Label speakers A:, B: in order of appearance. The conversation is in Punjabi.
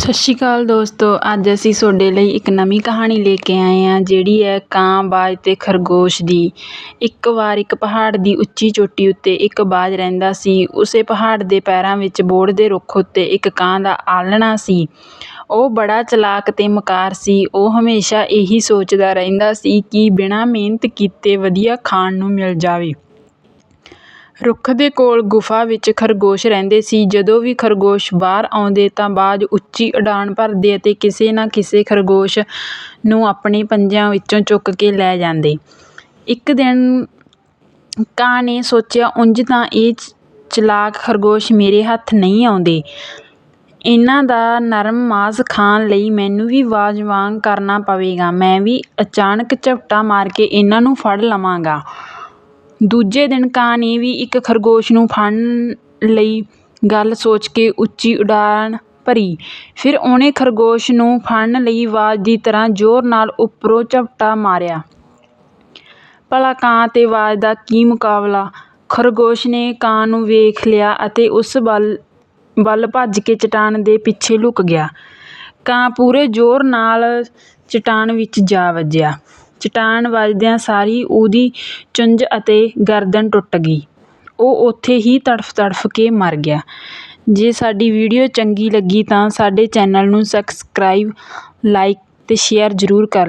A: ਸਤਿ ਸ਼੍ਰੀ ਅਕਾਲ ਦੋਸਤੋ, ਅੱਜ ਅਸੀਂ ਤੁਹਾਡੇ ਲਈ ਇੱਕ ਨਵੀਂ ਕਹਾਣੀ ਲੈ ਕੇ ਆਏ ਹਾਂ, ਜਿਹੜੀ ਹੈ ਕਾਂ, ਬਾਜ ਅਤੇ ਖਰਗੋਸ਼ ਦੀ। ਇੱਕ ਵਾਰ ਇੱਕ ਪਹਾੜ ਦੀ ਉੱਚੀ ਚੋਟੀ ਉੱਤੇ ਇੱਕ ਬਾਜ ਰਹਿੰਦਾ ਸੀ। ਉਸੇ ਪਹਾੜ ਦੇ ਪੈਰਾਂ ਵਿੱਚ ਬੋਹੜ ਦੇ ਰੁੱਖ ਉੱਤੇ ਇੱਕ ਕਾਂ ਦਾ ਆਲ੍ਹਣਾ ਸੀ। ਉਹ ਬੜਾ ਚਲਾਕ ਅਤੇ ਮਕਾਰ ਸੀ। ਉਹ ਹਮੇਸ਼ਾ ਇਹੀ ਸੋਚਦਾ ਰਹਿੰਦਾ ਸੀ ਕਿ ਬਿਨਾਂ ਮਿਹਨਤ ਕੀਤੇ ਵਧੀਆ ਖਾਣ ਨੂੰ ਮਿਲ ਜਾਵੇ। ਰੁੱਖ ਦੇ ਕੋਲ ਗੁਫ਼ਾ ਵਿੱਚ ਖਰਗੋਸ਼ ਰਹਿੰਦੇ ਸੀ। ਜਦੋਂ ਵੀ ਖਰਗੋਸ਼ ਬਾਹਰ ਆਉਂਦੇ ਤਾਂ ਬਾਜ ਉੱਚੀ ਉਡਾਣ ਭਰਦੇ ਅਤੇ ਕਿਸੇ ਨਾ ਕਿਸੇ ਖਰਗੋਸ਼ ਨੂੰ ਆਪਣੇ ਪੰਜਿਆਂ ਵਿੱਚੋਂ ਚੁੱਕ ਕੇ ਲੈ ਜਾਂਦੇ। ਇੱਕ ਦਿਨ ਕਾਂ ਨੇ ਸੋਚਿਆ, ਉਂਝ ਤਾਂ ਇਹ ਚਲਾਕ ਖਰਗੋਸ਼ ਮੇਰੇ ਹੱਥ ਨਹੀਂ ਆਉਂਦੇ। ਇਹਨਾਂ ਦਾ ਨਰਮ ਮਾਸ ਖਾਣ ਲਈ ਮੈਨੂੰ ਵੀ ਬਾਜ ਵਾਂਗ ਕਰਨਾ ਪਵੇਗਾ। ਮੈਂ ਵੀ ਅਚਾਨਕ ਝਪਟਾ ਮਾਰ ਕੇ ਇਹਨਾਂ ਨੂੰ ਫੜ ਲਵਾਂਗਾ। ਦੂਜੇ ਦਿਨ ਕਾਂ ਨੇ ਵੀ ਇੱਕ ਖਰਗੋਸ਼ ਨੂੰ ਫੜਨ ਲਈ ਗੱਲ ਸੋਚ ਕੇ ਉੱਚੀ ਉਡਾਣ ਭਰੀ। ਫਿਰ ਉਹਨੇ ਖਰਗੋਸ਼ ਨੂੰ ਫੜਨ ਲਈ ਬਾਜ ਦੀ ਤਰ੍ਹਾਂ ਜ਼ੋਰ ਨਾਲ ਉੱਪਰੋਂ ਝਪਟਾ ਮਾਰਿਆ। ਭਲਾ ਕਾਂ ਅਤੇ ਬਾਜ ਦਾ ਕੀ ਮੁਕਾਬਲਾ? ਖਰਗੋਸ਼ ਨੇ ਕਾਂ ਨੂੰ ਵੇਖ ਲਿਆ ਅਤੇ ਉਸ ਵੱਲ ਵੱਲ ਭੱਜ ਕੇ ਚੱਟਾਨ ਦੇ ਪਿੱਛੇ ਲੁਕ ਗਿਆ। ਕਾਂ ਪੂਰੇ ਜ਼ੋਰ ਨਾਲ ਚਟਾਨ ਵਿੱਚ ਜਾ ਵੱਜਿਆ। ਚਟਾਨ ਵੱਜਦਿਆਂ ਸਾਰੀ ਉਹਦੀ ਚੁੰਝ ਅਤੇ ਗਰਦਨ ਟੁੱਟ ਗਈ। ਉਹ ਉੱਥੇ ਹੀ ਤੜਫ ਤੜਫ ਕੇ ਮਰ ਗਿਆ। ਜੇ ਸਾਡੀ ਵੀਡੀਓ ਚੰਗੀ ਲੱਗੀ ਤਾਂ ਸਾਡੇ ਚੈਨਲ ਨੂੰ ਸਬਸਕ੍ਰਾਈਬ ਲਾਈਕ ਅਤੇ ਸ਼ੇਅਰ ਜ਼ਰੂਰ ਕਰ